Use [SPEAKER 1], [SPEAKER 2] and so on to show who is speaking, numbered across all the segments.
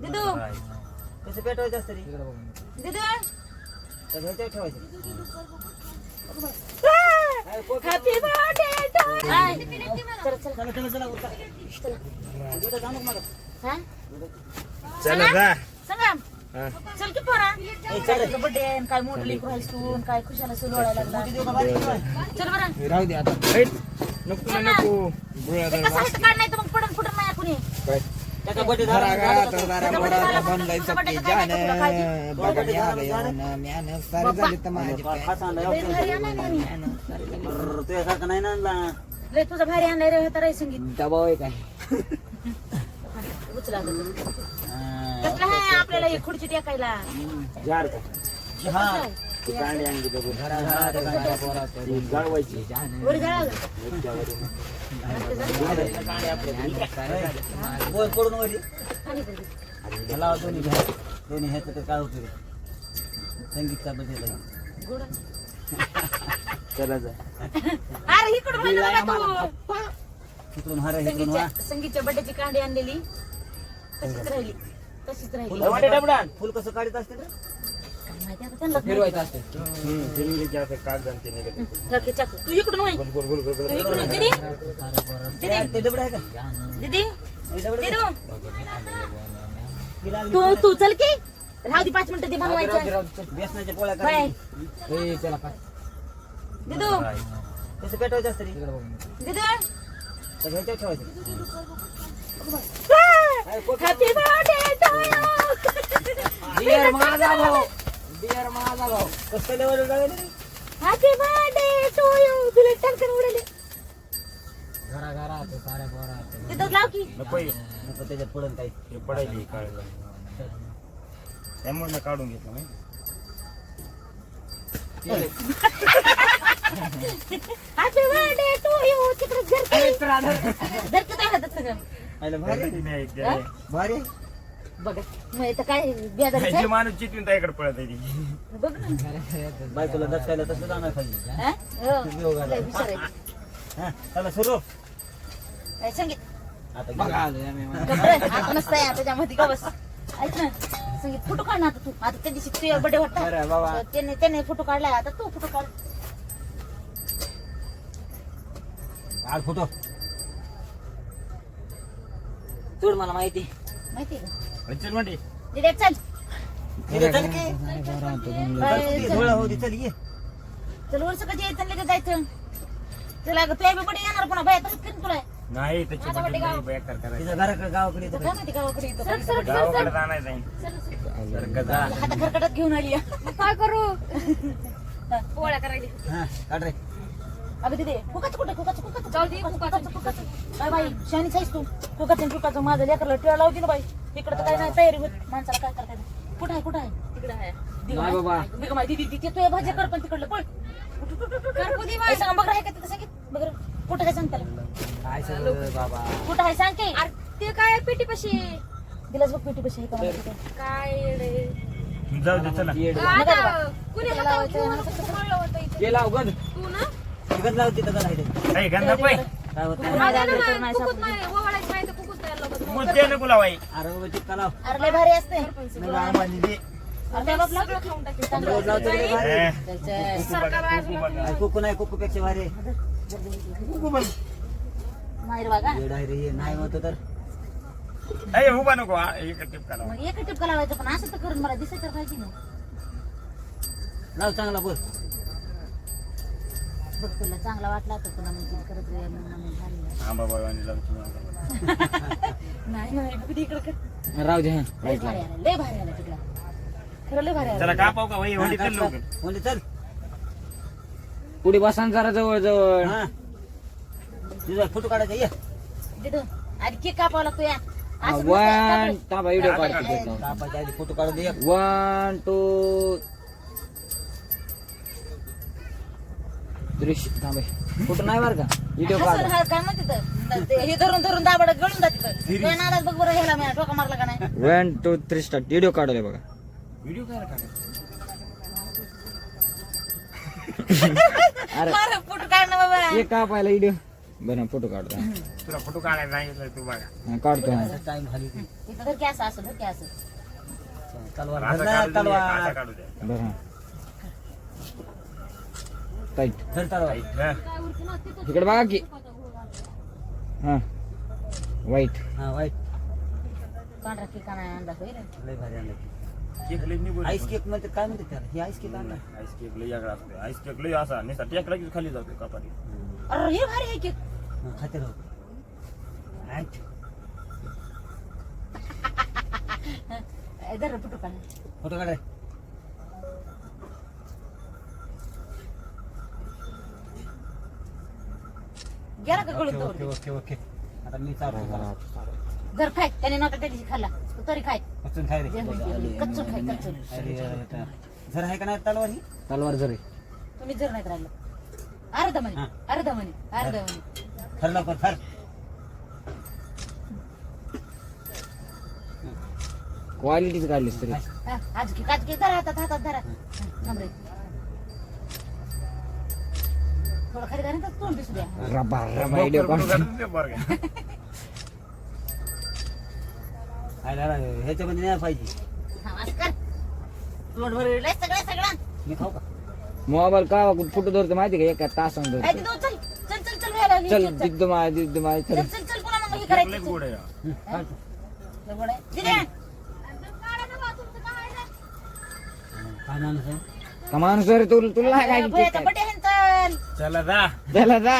[SPEAKER 1] दिदू.
[SPEAKER 2] कसं पेटवायचं असतं रे.
[SPEAKER 1] दिदू.
[SPEAKER 2] त्या ह्याच्यावर ठेवायचं.
[SPEAKER 1] हॅपी बर्थडे चल चल. हा? संग्राम
[SPEAKER 3] हा.
[SPEAKER 1] की पोरा. काय मोठं लेकरू आहेस तू आणि काय खुशाला सुरू लागला? चल बरं.
[SPEAKER 3] राहू दे आता. नको नको.
[SPEAKER 1] काढ नाही तर मग? पडन फुटन नाही कुणी?
[SPEAKER 3] तर तर तर
[SPEAKER 2] तुझ्यासारखं नाही ना आणला.
[SPEAKER 1] लय तुझा भारी आणलाय रे होता रे संगीत
[SPEAKER 3] दबाव आहे काय?
[SPEAKER 1] उचला.
[SPEAKER 2] हा.
[SPEAKER 1] आपल्याला ही खुर्ची टेकायला
[SPEAKER 3] जार का?
[SPEAKER 2] पडून वरी. मला दोन्ही घ्या. दोन्ही ह्याचं तर काय होतं संगीतचा
[SPEAKER 1] बदल
[SPEAKER 3] चला जा
[SPEAKER 1] अरे इकडून
[SPEAKER 2] इकडून वा
[SPEAKER 1] संगीतच्या संगीतच्या बड्डेची कांडी आणलेली तशीच राहिली तशीच राहिली
[SPEAKER 2] फुल कसं काढत असते
[SPEAKER 1] माहिती आता त्यांना?
[SPEAKER 3] फिरवायचं असते फिरवलीचे असं कागद आणि ते
[SPEAKER 1] चाकू. तू इकडून वळ. तू दीदी. दीदी
[SPEAKER 2] हे?
[SPEAKER 1] दीदू तू तू चल की. राहू दे पाच मिनिटं ते बनवायचं.
[SPEAKER 2] बेसनाच्या पोळ्या
[SPEAKER 1] बाय.
[SPEAKER 2] करायच्या.
[SPEAKER 3] ए, चला पाय.
[SPEAKER 1] दीदू.
[SPEAKER 2] कसं पेटवायचं असतं रे.
[SPEAKER 1] दीदू.
[SPEAKER 2] तर ह्याच्यावर ठेवायचं.
[SPEAKER 1] हॅपी बर्थडे टू यू
[SPEAKER 3] बियर माझा भाऊ. बियर माझा भाऊ
[SPEAKER 2] कसं level
[SPEAKER 1] happy birthday to you तुला टंकन उडले
[SPEAKER 3] घरा घरा ते साऱ्या पोरा
[SPEAKER 1] तिथं लाव की.
[SPEAKER 3] नको हे.
[SPEAKER 2] नको त्याच्यात पडून काही.
[SPEAKER 3] हे पडायची काळ त्यामुळे मी काढून घेतलं नाही?
[SPEAKER 1] हॅपी बर्थडे टू यू तिकडे घर घर किती हातात सगळं.
[SPEAKER 2] आयला भारी.
[SPEAKER 3] नाही, ते-
[SPEAKER 1] हा?
[SPEAKER 2] भारी
[SPEAKER 1] बघा. मग इथं काय बेदारीचं
[SPEAKER 3] जे
[SPEAKER 1] आहे?
[SPEAKER 3] माणूस चितून त्याकडे पळत आहे ती.
[SPEAKER 1] बघ ना.
[SPEAKER 2] बायकोला दचकायला तसं जाणार खाली.
[SPEAKER 1] हा? हो. लय हुशार आहे.
[SPEAKER 2] हा? चला सुरू.
[SPEAKER 1] काय संगीत.
[SPEAKER 2] आता
[SPEAKER 3] बघा.
[SPEAKER 2] घे.
[SPEAKER 3] आलं या मेहमान.
[SPEAKER 1] गप्प रे, आता नसतंय आता त्याच्यामध्ये का बस. ऐक ना संगीत फोटो काढ ना आता तू. आता त्या दिवशी तुझ्या बर्थडे होता
[SPEAKER 3] बरं बाबा
[SPEAKER 1] तर त्याने त्याने फोटो काढलाय. आता तू फोटो काढ.
[SPEAKER 2] फोटो. सोड मला माहिती
[SPEAKER 1] माहितीये का?
[SPEAKER 3] चल
[SPEAKER 1] दिदे चल.
[SPEAKER 2] इथे चल की.
[SPEAKER 1] बाय, चल.
[SPEAKER 2] धुळा होती चल ये
[SPEAKER 1] चल वर्ष कधी यायचं लगेच जायचं. चला अगं तुझ्या बर्थडे येणार पुन्हा बाय तसंच करीन तुला.
[SPEAKER 3] नाही त्याची
[SPEAKER 1] आता वाटे गाव.
[SPEAKER 3] बेकार करायचं.
[SPEAKER 2] तिच्या घराकडे गावाकडे येतं
[SPEAKER 1] काय माहिती गावाकडे येतो.
[SPEAKER 3] गावाकडे जाणार नाही. सारखं जा.
[SPEAKER 1] हाता खरकटात घेऊन आली. काय करू? पोळ्या करायला.
[SPEAKER 2] हा काढ रे.
[SPEAKER 1] अगं तिथे कुकाच कुठे? कुकाच कुकाच जाऊ दे कुकाच कुकाच काय बाई शानीच आहेस तू. कुकाच कुकाचं माझं लेकरला टिळा लावती ना बाई. इकडे तर काय नाही तयारी होत. माणसाला काय करता येत कुठं आहे कुठं आहे? तिकडे आहे.
[SPEAKER 3] नाही बाबा.
[SPEAKER 1] दिगं माय, दीदी तिथे तू भाजी कर पण तिकडलं सांग बघ आहे का तिथं सांगित? बघ रे. कुठं आहे सांग त्याला.
[SPEAKER 2] काय सगळं बाबा?
[SPEAKER 1] कुठं आहे सांग की.
[SPEAKER 4] ते काय पेटी पशी
[SPEAKER 1] दिलास बघ पेटी कशी आहे. का.
[SPEAKER 4] काय रे?
[SPEAKER 3] जाऊ दे चला.
[SPEAKER 4] आता. कुणी हातावर घेऊन होतं इथे. तू ना?
[SPEAKER 2] लाव तिथं
[SPEAKER 3] ए, गंधा पाय
[SPEAKER 2] काय होत? नाही
[SPEAKER 1] माझ्या
[SPEAKER 4] माझ्या
[SPEAKER 1] आधी तर
[SPEAKER 4] ना
[SPEAKER 1] नाही
[SPEAKER 4] कुकूत
[SPEAKER 1] सापडली.
[SPEAKER 4] नाही ओवाळायचं नाही
[SPEAKER 3] ते नको लावाई.
[SPEAKER 2] अरे बाबा चिपका लाव.
[SPEAKER 1] अरे लय भारी असते.
[SPEAKER 2] नाही माझी दे.
[SPEAKER 1] अरे
[SPEAKER 2] रोज लावतो रे
[SPEAKER 1] चल.
[SPEAKER 3] कुकू
[SPEAKER 2] नाही कुकू पेक्षा भारी आहे.
[SPEAKER 1] माहेर बघा.
[SPEAKER 2] येड आहे रे हे. नाही होतं तर.
[SPEAKER 3] ए, उभा नको. हा, इकडे टिपका लावा.
[SPEAKER 1] मग एक टिपका लावायचं पण असं तर करून मला दिसायचं पाहिजे ना.
[SPEAKER 2] लाव चांगला बोल.
[SPEAKER 1] बघ तुला चांगला वाटला तर पुन्हा म्हणजे करत रे म्हणून आम्ही झालेलं.
[SPEAKER 3] आंबा बाबांनी लावून
[SPEAKER 1] नाही नाही बघ इकडे कर.
[SPEAKER 3] राहू दे
[SPEAKER 1] लय भारी आला लय भारी आला तिकडला खरं लय भारी आला
[SPEAKER 3] चला का पाहू का वही? वडी
[SPEAKER 2] काढ,
[SPEAKER 3] चल
[SPEAKER 2] काढ.
[SPEAKER 3] लवकर.
[SPEAKER 2] म्हणजे चल.
[SPEAKER 3] पुढे बसा जरा जवळ जवळ
[SPEAKER 2] हा. तुझा फोटो काढायचा ये.
[SPEAKER 1] तिथं आधी केक कापावा लागतो या. असं
[SPEAKER 3] वन
[SPEAKER 1] नसतं.
[SPEAKER 3] थांबा व्हिडिओ
[SPEAKER 1] काढ.
[SPEAKER 3] काढतो
[SPEAKER 2] कापायच्या आधी फोटो काढून दे
[SPEAKER 3] वन टू दृश्य थांबे फोटो नाही बरं का? व्हिडिओ
[SPEAKER 1] हसून
[SPEAKER 3] काढ.
[SPEAKER 1] हा काय म्हणते तर? ते हे धरून धरून दाबड गळून जाते तर. नादात बघ बरं ह्याला मी टोका मारला का नाही?
[SPEAKER 3] One two three start video काढले बघा. व्हिडिओ काय अरे.
[SPEAKER 1] अरे फोटो काढ ना बाबा.
[SPEAKER 3] हे का पाहिला व्हिडिओ बरं फोटो काढतो.
[SPEAKER 5] तुला फोटो काढायला सांगितलं तू बघा.
[SPEAKER 3] हा, काढतो. हा.
[SPEAKER 2] टाइम खाली ती.
[SPEAKER 1] इथं तर कॅस असं धर कॅस
[SPEAKER 2] तलवार
[SPEAKER 5] असं
[SPEAKER 2] धर ना,
[SPEAKER 5] काढू दे, असं
[SPEAKER 2] तलवार
[SPEAKER 5] काढू दे.
[SPEAKER 3] बरं. हा. टाईट
[SPEAKER 5] हं.
[SPEAKER 3] इकडे बघा की. हा. वाईट
[SPEAKER 2] हा वाईट
[SPEAKER 1] पांढरा केक नाही आणला होय रे.
[SPEAKER 2] लय भारी आणलं
[SPEAKER 5] केक लय निघून
[SPEAKER 2] आईस केक म्हणते काय म्हणते त्याला? ही आईस केक आणला.
[SPEAKER 5] आईस केक लय वेगळा असतो आईस केक लय असा नुसता टेकला की खाली जातो कपाटी
[SPEAKER 1] अरे हे भारी आहे केक
[SPEAKER 2] हा, खाते राहू.
[SPEAKER 1] फोटो काढ.
[SPEAKER 2] फोटो काढाय
[SPEAKER 1] गेला का गळून
[SPEAKER 2] ओके
[SPEAKER 1] तो
[SPEAKER 2] ओके ओके आता मी चालतो
[SPEAKER 1] जर खाय त्याने नव्हता त्याची खाल्ला. तू तरी खाय.
[SPEAKER 2] कच्चून खाय रे.
[SPEAKER 1] जे माहिती कच्चून खाय कच्चून.
[SPEAKER 2] अरे आता जर आहे का नाही तलवार? ही
[SPEAKER 3] तलवार जरी
[SPEAKER 1] तुम्ही जर नाहीत राहिलं अर्धा म्हणे
[SPEAKER 2] हा.
[SPEAKER 1] अर्धा म्हणे अर्धा म्हणे
[SPEAKER 2] थर लवकर थर.
[SPEAKER 3] क्वालिटीच काढलीस तरी.
[SPEAKER 1] हा, आज की काच की धरा हातात हातात धरा. थांब रे. थोडं खाली घालून तर तोंड दिसू द्या.
[SPEAKER 3] रबा रबा व्हिडिओ
[SPEAKER 5] फोटो
[SPEAKER 3] काढतो
[SPEAKER 5] काढून दे बरं का.
[SPEAKER 2] आयला रा, ह्याच्यामध्ये नाही पाहिजे.
[SPEAKER 1] हा असं कर. तोंड भरलेलं आहे सगळं सगळं.
[SPEAKER 2] मी खाऊ का?
[SPEAKER 3] मोबाईल का फोटो धरतो माहिती का? एका तासानं
[SPEAKER 1] ए,
[SPEAKER 3] धरतो
[SPEAKER 1] तिथं चल चल चल चल व्हायला लागली.
[SPEAKER 3] चल
[SPEAKER 1] चल
[SPEAKER 3] दिद्द माय दिद्द माय
[SPEAKER 1] चल. मग हे करायचं.
[SPEAKER 5] गोड आहे
[SPEAKER 2] हं,
[SPEAKER 1] गोड आहे.
[SPEAKER 4] आहे
[SPEAKER 2] माणूस आहे.
[SPEAKER 3] कमान सर तुला तुला नाही काय
[SPEAKER 1] भैयाचा बड्डे चल.
[SPEAKER 5] चला जा.
[SPEAKER 3] चला जा.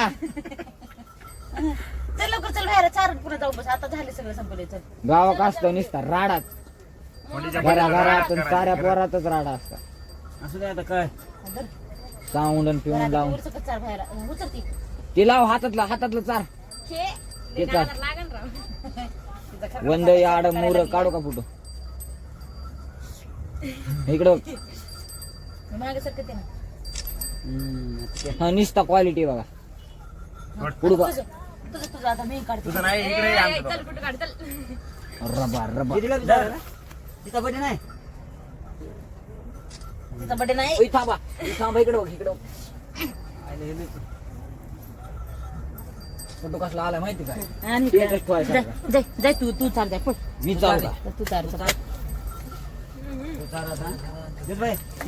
[SPEAKER 1] चल लवकर चल बाहेर. चार पुढे जाऊ बस. आता झाले सगळं संपले. चल.
[SPEAKER 3] गावात असतो निसता राडात.
[SPEAKER 5] मुलीच्या
[SPEAKER 3] घरा
[SPEAKER 5] बड्डेला
[SPEAKER 3] घरात
[SPEAKER 5] राग
[SPEAKER 3] आणि साऱ्या
[SPEAKER 5] करायची.
[SPEAKER 3] पोरातच राडा असता
[SPEAKER 2] असू दे आता काय?
[SPEAKER 1] धर.
[SPEAKER 3] साऊंड आणि पिऊन लावून.
[SPEAKER 1] वर सकट चार बाहेर. उचलती
[SPEAKER 3] ते. लाव हातातलं हातातलं चार.
[SPEAKER 4] हे,
[SPEAKER 3] ते
[SPEAKER 4] लय
[SPEAKER 3] चाल.
[SPEAKER 4] नादाला लागन राव.
[SPEAKER 1] तिचा खरं
[SPEAKER 3] वंद आड मोर काढू का फोटो इकडं बघ.
[SPEAKER 1] मागे सरकते ना.
[SPEAKER 2] हं,
[SPEAKER 3] निसता क्वालिटी बघा. पुढं बघ.
[SPEAKER 1] तुझं तुझं तुझं आता मी काढते
[SPEAKER 5] तुझं नाही इकडे ये
[SPEAKER 4] ए,
[SPEAKER 5] आमचं
[SPEAKER 4] चल
[SPEAKER 5] दोघं.
[SPEAKER 4] फोटो काढ चल.
[SPEAKER 3] रबा रबा.
[SPEAKER 2] कितीला विचारलं ना? तिचा बड्डे नाही?
[SPEAKER 1] तिचा बड्डे नाही?
[SPEAKER 3] ओय, थांबा. ओय, थांबा इकडे बघ इकडे
[SPEAKER 2] आयला हे लय-
[SPEAKER 3] फोटो कसला आला माहिती काय
[SPEAKER 1] आणि
[SPEAKER 3] ते एकच ठेवायचं
[SPEAKER 1] जाय जाय जाय तू तू चाल जाय
[SPEAKER 3] मी
[SPEAKER 1] तू चाल चाल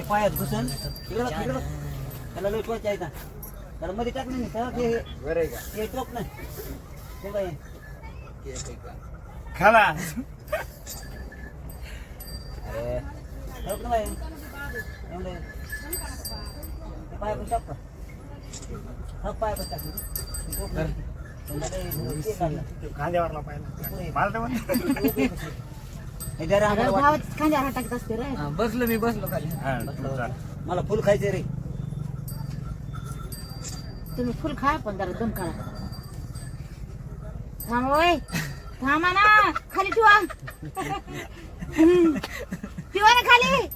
[SPEAKER 2] पायात घुसून. इकडे बघ, इकडे बघ. त्याला लय टोच आहे इथं. त्याला मध्ये टाक नाही त्याला ते
[SPEAKER 3] बरं का
[SPEAKER 2] ते टोक नाही ते बाई
[SPEAKER 5] खाला
[SPEAKER 2] अरे टोक ना बाई एवढे ते पायात टाक का हा पायात टाक ते टोक नाही. त्याला लय ते लागलं.
[SPEAKER 5] खांद्यावरला पाहिजे मला तर म्हण.
[SPEAKER 2] हे जरा आम्हाला
[SPEAKER 1] अगं
[SPEAKER 2] वाट-
[SPEAKER 1] भावाची खांद्यावर हात टाकत असते रे
[SPEAKER 3] हा, बसलो मी बसलो खाली
[SPEAKER 5] हा, तू चाल.
[SPEAKER 2] मला फुल खायचे रे
[SPEAKER 1] तुम्ही फुल खा पण जरा दम काढा थांबा वय थांबा ना. खाली ठेवा. हम्म. ठेवा ना खाली.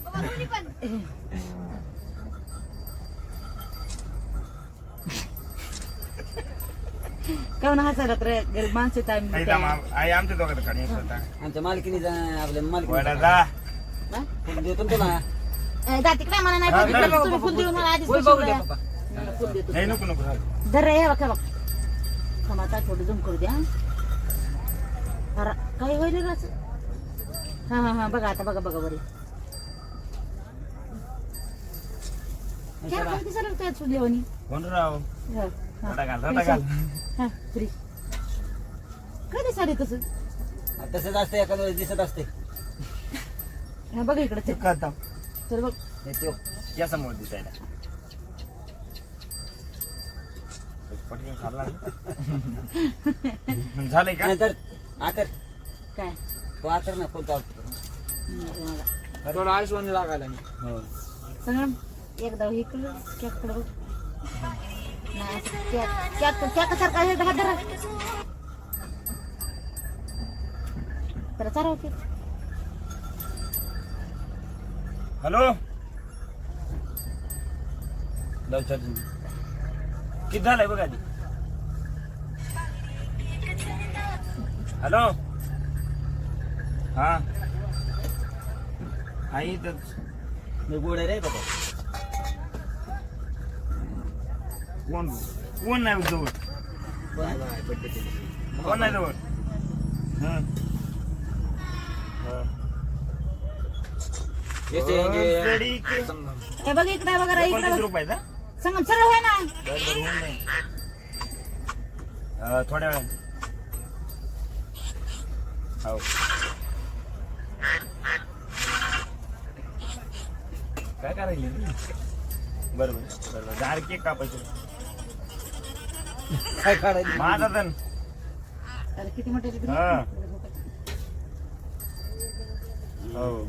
[SPEAKER 1] हसायला तर माणसं
[SPEAKER 5] आई आमच्या दोघांचं काढ, एक होता.
[SPEAKER 2] आमच्या मालकीने जा आपल्या
[SPEAKER 5] वडा
[SPEAKER 2] मालकीने
[SPEAKER 5] जा.
[SPEAKER 1] हा?
[SPEAKER 2] फुल देतो ना तुला.
[SPEAKER 1] ए, जा तिकडे. मला नाही पाहिजे. तुम्ही फुल देऊन मला आधीच पैसे द्या. फुल देतो
[SPEAKER 5] नाही नको नको राहू.
[SPEAKER 1] धर रे हे बघ आता थोडं झूम करू द्या अरे, काय होईल रे असं? हा हा हा बघा आता बघा बघा बरे. काय खाली दिसायला काय चुली होणी
[SPEAKER 5] कोण राव
[SPEAKER 1] हा, हा.
[SPEAKER 5] रटा घाल रटा घाल.
[SPEAKER 1] हा, फ्री. काय दिसायला तसं
[SPEAKER 2] तसंच असते एखाद्या वेळेस दिसत असते
[SPEAKER 1] हा, बघ इकडे चल
[SPEAKER 5] करता
[SPEAKER 1] चल बघ.
[SPEAKER 2] हे तो
[SPEAKER 5] या समोर दिसायला. पटकन खाल्ला ना. झालंय का?
[SPEAKER 2] नाहीतर आकर.
[SPEAKER 1] काय?
[SPEAKER 2] तो आकर ना
[SPEAKER 1] मला.
[SPEAKER 3] थोडं आयुष्यवाणी लागायला.
[SPEAKER 2] हो.
[SPEAKER 1] सगळं एकदा इकडं नाही असं कॅक कॅक कॅकसारखा आहे हात धरा. तर
[SPEAKER 5] हॅलो? लवकर किती झालंय बघ आधी? हॅलो? हा? आई तर
[SPEAKER 2] मी गोड आहे रे बाबा.
[SPEAKER 5] कोण? कोण नाही जवळ? कोण नाही जवळ? हं.
[SPEAKER 1] बघ इकडे बघा इकडे
[SPEAKER 5] रुपयाचा
[SPEAKER 1] सांग सरळ आहे ना
[SPEAKER 5] बरं बरं होऊन जाईल अं, थोड्या वेळाने. हो. काय करायली? बरं बरं बरं बरं झाड केक कापायचं.
[SPEAKER 3] काय काढायचं
[SPEAKER 5] माझा
[SPEAKER 1] अरे किती मोठे.
[SPEAKER 5] हा. हो.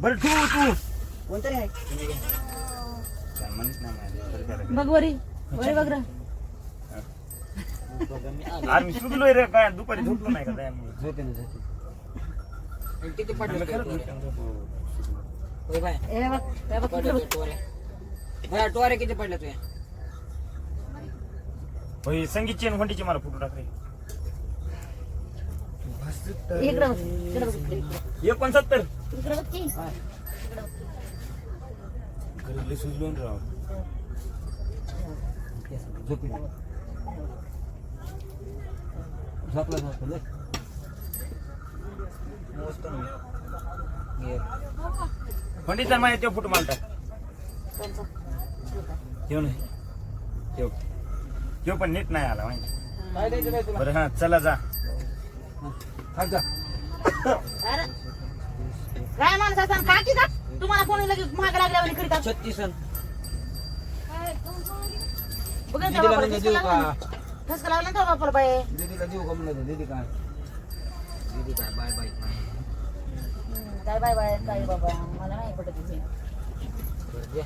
[SPEAKER 5] बरं तू तू
[SPEAKER 2] कोणतरी आहे.
[SPEAKER 1] बघ वरी वरी बघ रे.
[SPEAKER 5] सुटलोय काय दुपारी झोपलो नाही का त्यामुळे
[SPEAKER 3] किती पडलं
[SPEAKER 1] हे.
[SPEAKER 3] पडलं किती तुझ्या
[SPEAKER 5] संगीतची आणि हुंडीची मला फोटो टाकले.
[SPEAKER 1] इकडे बघ इकडे बघ इकडे
[SPEAKER 5] एकोणसत्तर.
[SPEAKER 1] इकडे बघ की
[SPEAKER 5] घरी सुचलो ना राव
[SPEAKER 2] झोपला झोपला
[SPEAKER 5] माझ्या ठेव नाही ठेव. ठेव पण नीट नाही आला माहिती. बरं हा चला जा.
[SPEAKER 1] अरे. काय माणसं असतात का की तुम्हाला कोणी लगेच महाग लागल्यावर करीतात
[SPEAKER 2] छत्तीस अन.
[SPEAKER 1] बघ
[SPEAKER 2] दीदीला म्हणजे देऊ का.
[SPEAKER 1] ठसका ना. बापाला बाई.
[SPEAKER 2] दीदीला देऊ का म्हणलं दीदी काय?
[SPEAKER 3] दीदी काय? Bye bye.
[SPEAKER 1] काय बाय बाय काय बाबा? मला नाही
[SPEAKER 3] बरं दे.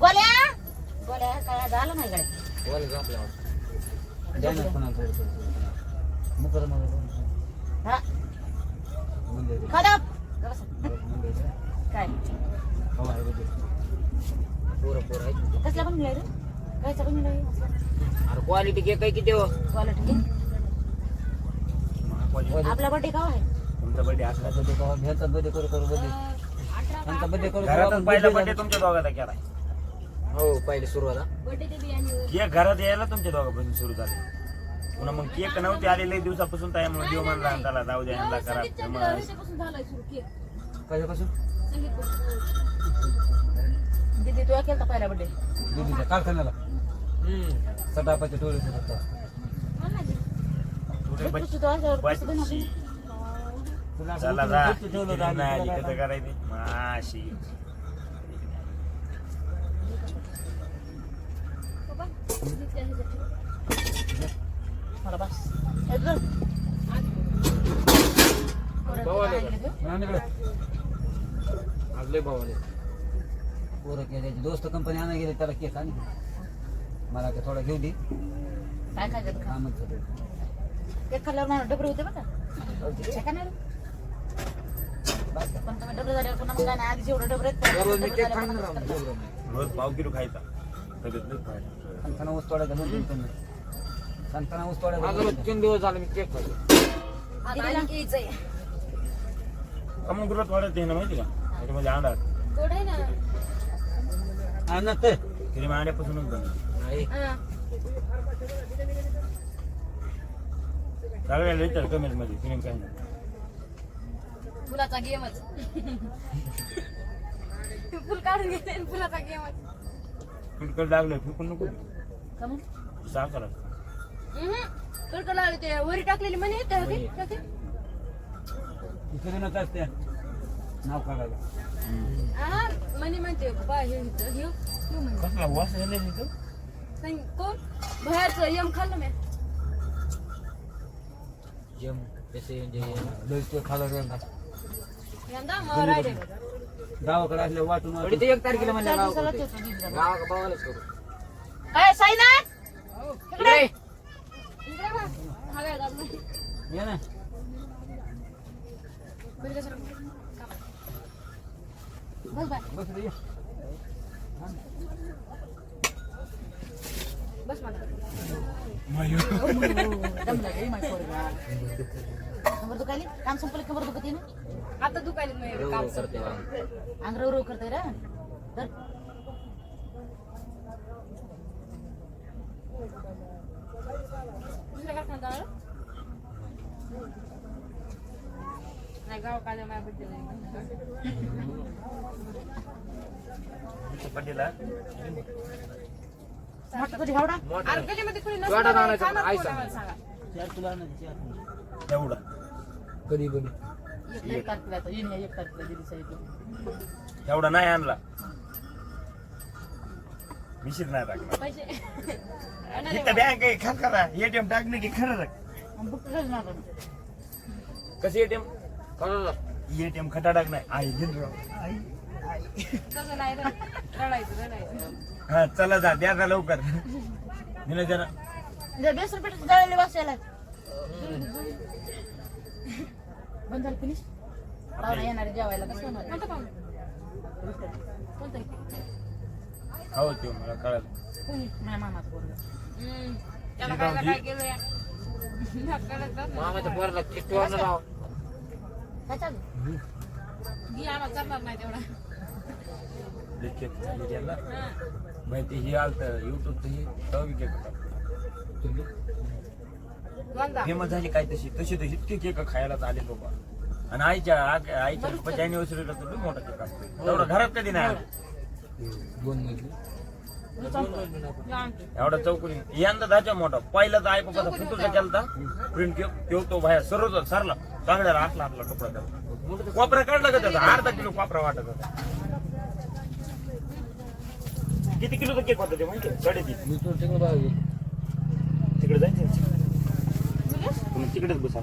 [SPEAKER 1] गोल्या? गोल्या काय झालं नाही कडे
[SPEAKER 3] बोल गं आपल्यावर.
[SPEAKER 2] द्या ना कोणाला थोडं थोडं थोडं. मुकर
[SPEAKER 1] काय
[SPEAKER 2] हो. आहे बघ.
[SPEAKER 3] पोरं पोरं आहेत.
[SPEAKER 1] कसला पण रे? कायचा पण
[SPEAKER 3] अरे क्वालिटी केक आहे किती हो
[SPEAKER 1] क्वालिटी आपला बर्थडे का आहे?
[SPEAKER 5] तुमचा बर्थडे असला
[SPEAKER 2] करू
[SPEAKER 5] घरातच पहिला बर्थडे तुमच्या दोघांचा केला
[SPEAKER 3] हो पहिले सुरुवात
[SPEAKER 5] घरात यायला तुमच्या दोघांपासून सुरू झाले. पुन्हा मग केक नव्हते आले लई दिवसापासून त्यामुळे देव म्हणला आणि त्याला जाऊ द्या यांना करा. मग
[SPEAKER 2] कशापासून?
[SPEAKER 1] दीदी तू केलता पहिला बर्थडे
[SPEAKER 2] दीदीच्या कारखान्याला. सटापाचे टोळे होते.
[SPEAKER 5] थोडे बच्ची
[SPEAKER 1] बच्ची
[SPEAKER 2] तुला
[SPEAKER 5] चला
[SPEAKER 2] उचलून
[SPEAKER 5] जा.
[SPEAKER 2] ठेवलं होतं आम्ही
[SPEAKER 5] नाही
[SPEAKER 2] तुला
[SPEAKER 5] कसं करायचे. माशी.
[SPEAKER 3] का?
[SPEAKER 2] आणि पोरं केले दोस्त कंपनी आणा गेले त्याला केक आणि मला ते थोडा घेऊ दे
[SPEAKER 1] काय करत
[SPEAKER 2] कामच.
[SPEAKER 1] केक खाल्ल्यावर मला डबरे होते बघा हे का नाही रे?
[SPEAKER 2] बस का?
[SPEAKER 1] पण तुम्ही डबरे झाल्यावर पुन्हा मग काय नाही आधी जेवढं डबरे आहेत, डबरे झाल्यावर पुन्हा.
[SPEAKER 5] रोज पाव किलो खायचा तब्येत लई खायला
[SPEAKER 2] टन संताना ऊस
[SPEAKER 3] माझं रोज
[SPEAKER 2] तीन
[SPEAKER 3] तीन दिवस झाले मी केक खातो
[SPEAKER 1] दीदीला-
[SPEAKER 5] ग्रोथ वाढत आहे. ना माहिती का? त्याच्यामध्ये अंडा
[SPEAKER 2] ना? ते.
[SPEAKER 5] क्रीम अंड्यापासूनच बनवली
[SPEAKER 3] नाही.
[SPEAKER 5] सगळ्या लिटर कमेंटमध्ये क्रीम काय नाही.
[SPEAKER 4] फुलाचा गेमच. फुल काढून घेते आणि फुलाचा गेमच.
[SPEAKER 5] फिटकट लागलं फिकून नको
[SPEAKER 1] का मग?
[SPEAKER 4] ते वरी टाकलेली म्हणे होती.
[SPEAKER 2] इकडे नका असते. नाव काढायला.
[SPEAKER 4] हा म्हणे म्हणते बा हे इथं, हे म्हणे.
[SPEAKER 5] कसला वास
[SPEAKER 4] सांग, कोण? बाहेरचं यम खाल्लं मी
[SPEAKER 3] जेम त्याचे
[SPEAKER 2] लय ते खाला रे ना.
[SPEAKER 4] यंदा मग राहिले
[SPEAKER 2] गावाकडे असले वाटून
[SPEAKER 3] ते एक तारखेला म्हणलं करू.
[SPEAKER 1] काय साईनाथ!
[SPEAKER 3] इकडे.
[SPEAKER 1] कंबर दुखायली? काम संपलं कंबर दुखते ना
[SPEAKER 4] आता दुखायला नाही काम
[SPEAKER 3] करते
[SPEAKER 1] अंगराव रो करते रे तर
[SPEAKER 4] दुसऱ्या कारखान्यात जाणार? नाही गाव काय माझ्या बड्डे
[SPEAKER 5] पटेला
[SPEAKER 1] मोठा तुझी हावडा
[SPEAKER 4] अरे त्याच्यामध्ये कोणी नसलं तर खाणार कोण आम्हाला सांगा
[SPEAKER 2] चार तुला आणायचे, चार.
[SPEAKER 5] एवढा.
[SPEAKER 3] कधी कधी?
[SPEAKER 1] एक तारखेला आता येईन या एक तारखेला दिली साहेब
[SPEAKER 5] एवढा नाही आणला. मिशीत नाही टाकला
[SPEAKER 4] पैसे.
[SPEAKER 5] इथं बँक आहे खात करा एटीएम टाकलं की खरं टाक
[SPEAKER 1] बुक झालं ना आपण
[SPEAKER 5] कसं एटीएम एटीएम खटा टाक नाही. आई दिन राव.
[SPEAKER 4] तसं नाही रे. रडायचं रडायचं
[SPEAKER 5] हा चला जा द्या जा लवकर. दिलं जरा.
[SPEAKER 1] जर बेसन पेट जळले वाचायला बंद झालं फिनिश? पाहुणे येणारे जेवायला. कसं होणार?
[SPEAKER 4] कोणतं पाहुणे कोणतं
[SPEAKER 5] हो ते मला कळलं.
[SPEAKER 1] माझ्या मामाचं बोललं
[SPEAKER 4] हम्म. त्याला काय काय केलं या
[SPEAKER 3] मामाच्या पोराला राव
[SPEAKER 1] काय चालू
[SPEAKER 4] घी आम्हाला चालणार नाही तेवढा.
[SPEAKER 5] झाली माहिती ही आलत युट्यूब ही केक
[SPEAKER 4] दोनदा
[SPEAKER 5] फेमस झाली काय तशी? तशी तर इतके केक खायला आले लोक. आणि आईच्या आईच्या पप्पाच्या अॅनिव्हर्सरीला तर लई मोठा केक असतो. तेवढा घरात कधी नाही आला.
[SPEAKER 3] दोन मजली
[SPEAKER 5] एवढा चौकडी यंदा त्याच्या मोठा. पहिलाच आई पप्पाचा फोटोचा केलता. प्रिंट केक तो तो बाहेर. सर्व सरला. चांगल्याला आटला आपला कपडा त्याला. कोपरा काढला का त्याचा? अर्धा किलो कोपरा वाटत होता. किती किलोचा केक होता ते माहिती साडेतीन
[SPEAKER 3] मी तो तिकडे बघा
[SPEAKER 5] तिकडे जायचं तुम्ही तिकडेच बसा.